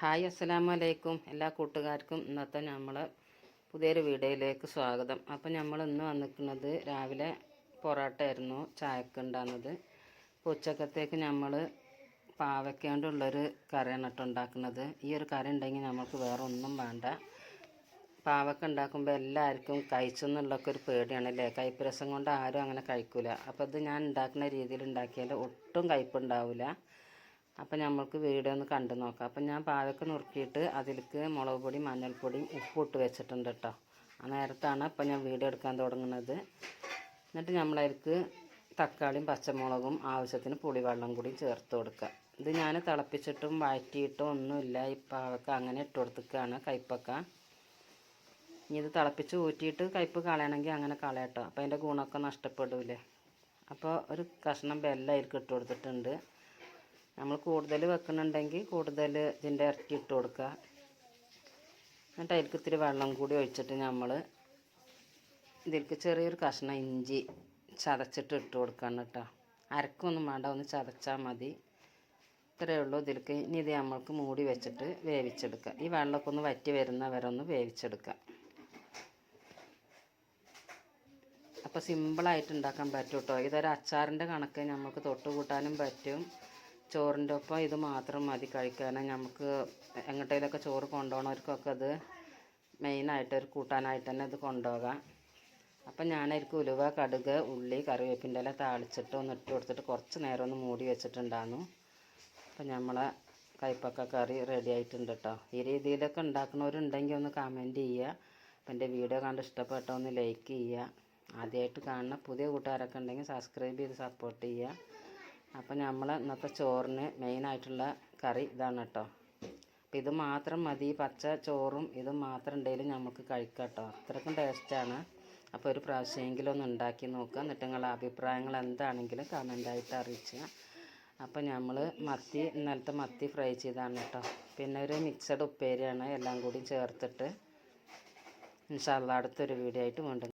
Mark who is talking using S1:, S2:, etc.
S1: Hi അസ്സലാമു അലൈക്കും എല്ലാ കൂട്ടുകാർക്കും ഇന്നത്തെ നമ്മൾ പുതിയൊരു വീഡിയോയിലേക്ക് സ്വാഗതം. അപ്പോൾ നമ്മൾ ഇന്ന് വന്നിരിക്കുന്നത് രാവിലെ പൊറോട്ട ആയിരുന്നു ചായക്ക് ഉണ്ടാകുന്നത് അപ്പോൾ ഉച്ചക്കത്തേക്ക് നമ്മൾ പാവയ്ക്കാണ്ടുള്ളൊരു കറിയാണ് കേട്ടോ ഉണ്ടാക്കുന്നത്. ഈ ഒരു കറി ഉണ്ടെങ്കിൽ നമുക്ക് വേറെ ഒന്നും വേണ്ട. പാവക്ക ഉണ്ടാക്കുമ്പോൾ എല്ലാവർക്കും കഴിച്ചെന്നുള്ളൊക്കെ ഒരു പേടിയാണ് അല്ലേ? കയ്പ്പ് കൊണ്ട് ആരും അങ്ങനെ കഴിക്കില്ല അപ്പോൾ ഇത് ഞാൻ ഉണ്ടാക്കുന്ന രീതിയിൽ ഉണ്ടാക്കിയാൽ ഒട്ടും കയ്പ്പ് ഉണ്ടാവില്ല അപ്പം നമ്മൾക്ക് വീഡിയോ ഒന്ന് കണ്ടു നോക്കാം. അപ്പം ഞാൻ പാവയ്ക്ക് നുറുക്കിയിട്ട് അതിലേക്ക് മുളക് പൊടി മഞ്ഞൾപ്പൊടിയും ഉപ്പിട്ട് വെച്ചിട്ടുണ്ട് കേട്ടോ ആ നേരത്താണ് ഇപ്പം ഞാൻ വീഡിയോ എടുക്കാൻ തുടങ്ങുന്നത്. എന്നിട്ട് നമ്മളതിലേക്ക് തക്കാളിയും പച്ചമുളകും ആവശ്യത്തിന് പുളിവെള്ളം കൂടി ചേർത്ത് കൊടുക്കുക. ഇത് ഞാൻ തിളപ്പിച്ചിട്ടും വഴറ്റിയിട്ടും ഒന്നുമില്ല. ഈ പാവക്ക അങ്ങനെ ഇട്ട് കൊടുത്തിക്കാണ് കയ്പ്പൊക്കെ ഇനി ഇത് തിളപ്പിച്ച് ഊറ്റിയിട്ട് കയ്പ്പ് കളയണമെങ്കിൽ അങ്ങനെ കളയട്ടോ അപ്പോൾ അതിന്റെ ഗുണമൊക്കെ നഷ്ടപ്പെടില്ലേ അപ്പോൾ ഒരു കഷ്ണം വെല്ലം അതിലേക്ക് ഇട്ട് കൊടുത്തിട്ടുണ്ട്. നമ്മൾ കൂടുതൽ വെക്കുന്നുണ്ടെങ്കിൽ കൂടുതൽ ഇതിന്റെ ഇറക്കി ഇട്ട് കൊടുക്കുക. എന്നിട്ട് അതിലേക്ക് ഇത്തിരി വെള്ളം കൂടി ഒഴിച്ചിട്ട് നമ്മൾ ഇതിലേക്ക് ചെറിയൊരു കഷ്ണം ഇഞ്ചി ചതച്ചിട്ട് ഇട്ട് കൊടുക്കണം കേട്ടോ. അരക്കൊന്നും വേണ്ട ഒന്ന് ചതച്ചാൽ മതി. ഇത്രയേ ഉള്ളൂ. ഇതിലേക്ക് ഇനി ഇത് നമ്മൾക്ക് മൂടി വെച്ചിട്ട് വേവിച്ചെടുക്കുക. ഈ വെള്ളമൊക്കെ ഒന്ന് വറ്റി വരുന്ന വരെ ഒന്ന് വേവിച്ചെടുക്കുക. അപ്പോൾ സിമ്പിളായിട്ട് ഉണ്ടാക്കാൻ പറ്റും കേട്ടോ. ഇതൊരു അച്ചാറിന്റെ കണക്ക് നമുക്ക് തൊട്ട് കൂട്ടാനും പറ്റും. ചോറിന്റെ ഒപ്പം ഇത് മാത്രം മതി കഴിക്കാൻ നമുക്ക് എങ്ങോട്ടേലൊക്കെ ചോറ് കൊണ്ടുപോകണവർക്കൊക്കെ അത് മെയിനായിട്ട് ഒരു കൂട്ടാനായിട്ട് തന്നെ ഇത് കൊണ്ടുപോകാം അപ്പം ഞാനായിരിക്കും ഉലുവ കടുക് ഉള്ളി കറിവേപ്പിന്റെ ഇല താളിച്ചിട്ട് ഒന്ന് ഇട്ട് കൊടുത്തിട്ട് കുറച്ച് നേരം ഒന്ന് മൂടി വെച്ചിട്ടുണ്ടായിരുന്നു അപ്പം നമ്മളെ കയ്പക്ക കറി റെഡി ആയിട്ടുണ്ട് കേട്ടോ ഈ രീതിയിലൊക്കെ ഉണ്ടാക്കുന്നവരുണ്ടെങ്കിൽ ഒന്ന് കമന്റ് ചെയ്യുക. അപ്പം എന്റെ വീഡിയോ കണ്ട് ഇഷ്ടപ്പെട്ട ഒന്ന് ലൈക്ക് ചെയ്യുക. ആദ്യമായിട്ട് കാണുന്ന പുതിയ കൂട്ടുകാരൊക്കെ ഉണ്ടെങ്കിൽ സബ്സ്ക്രൈബ് ചെയ്ത് സപ്പോർട്ട് ചെയ്യുക. അപ്പം നമ്മൾ ഇന്നത്തെ ചോറിന് മെയിനായിട്ടുള്ള കറി ഇതാണ് കേട്ടോ അപ്പം ഇത് മാത്രം മതി പച്ച ചോറും ഇത് മാത്രം ഉണ്ടെങ്കിലും നമുക്ക് കഴിക്കാം കേട്ടോ അത്രയ്ക്കും ടേസ്റ്റാണ് അപ്പോൾ ഒരു പ്രാവശ്യമെങ്കിലും ഒന്ന് ഉണ്ടാക്കി നോക്കുക. എന്നിട്ട് നിങ്ങളുടെ അഭിപ്രായങ്ങൾ എന്താണെങ്കിലും കമന്റായിട്ട് അറിയിക്കുക അപ്പോൾ നമ്മൾ മത്തി ഇന്നലത്തെ മത്തി ഫ്രൈ ചെയ്താണ് കേട്ടോ പിന്നെ ഒരു മിക്സഡ് ഉപ്പേരിയാണ്. എല്ലാം കൂടി ചേർത്തിട്ട് ഇൻഷാല്ല അടുത്തൊരു വീഡിയോ ആയിട്ട് വീണ്ടും